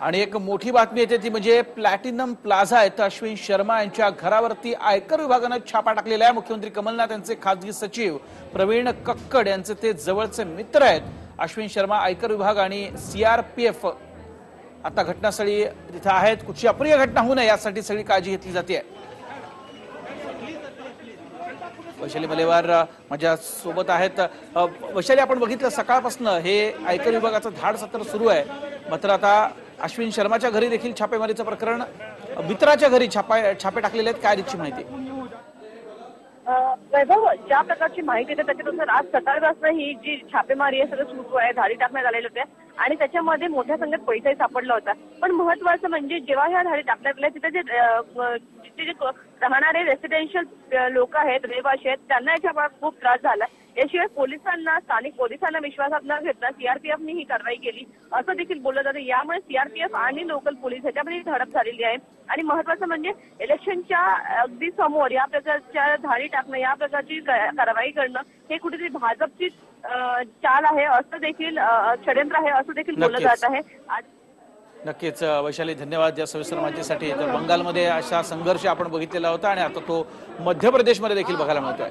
आणि एक मोठी बातमी येते ती म्हणजे प्लॅटिनम प्लाझा येथे अश्विन शर्मा यांच्या घरावरती आयकर विभागानं छापा टाकलेला आहे. मुख्यमंत्री कमलनाथ यांचे खासगी सचिव प्रवीण कक्कड यांचे ते जवळचे मित्र आहेत. अश्विन शर्मा आयकर विभाग आणि सीआरपीएफ आता घटनास्थळी तिथे आहेत. कुठची अप्रिय घटना होऊ नये यासाठी सगळी काळजी घेतली जाते. वैशाली मलेवार माझ्या सोबत आहेत. वैशाली आपण बघितलं सकाळपासून हे आयकर विभागाचं धाड सत्र सुरू आहे. मात्र आता अश्विन शर्माच्या घरी देखील छापेमारीचं प्रकरण मित्राच्या घरी छापा छापे टाकलेले आहेत. काय तिची माहिती? वैभव ज्या प्रकारची माहिती येते त्याच्यानुसार आज सकाळपासून ही जी छापेमारी आहे सगळं सुरू आहे धाडी टाकण्यात आलेल्या होत्या आणि त्याच्यामध्ये मोठ्या संख्येत पैसाही सापडला होता. पण महत्वाचं म्हणजे जेव्हा ह्या धाडी टाकण्यात आल्या तिथे जे तिथे जे राहणारे रेसिडेन्शियल लोक आहेत रहिवाशी आहेत त्यांना याच्या खूप त्रास झाला. याशिवाय पोलिसांना स्थानिक पोलिसांना विश्वासात न घेता सीआरपीएफने ही कारवाई केली. असं देखील बोललं जातं. यामुळे सीआरपीएफ आणि लोकल पोलीस ह्याच्यामध्ये धडक झालेली आहे. आणि महत्वाचं म्हणजे इलेक्शनच्या अगदी समोर या प्रकारच्या धाडी टाकणं या प्रकारची कारवाई करणं हे कुठेतरी भाजपची चाल आहे असं देखील षडयंत्र आहे असं देखील बोललं. जात आहे. नक्कीच वैशाली धन्यवाद या सविस्तर माहितीसाठी. तर बंगालमध्ये अशा संघर्ष आपण बघितलेला होता आणि आता तो मध्य प्रदेशमध्ये देखील बघायला मिळतोय.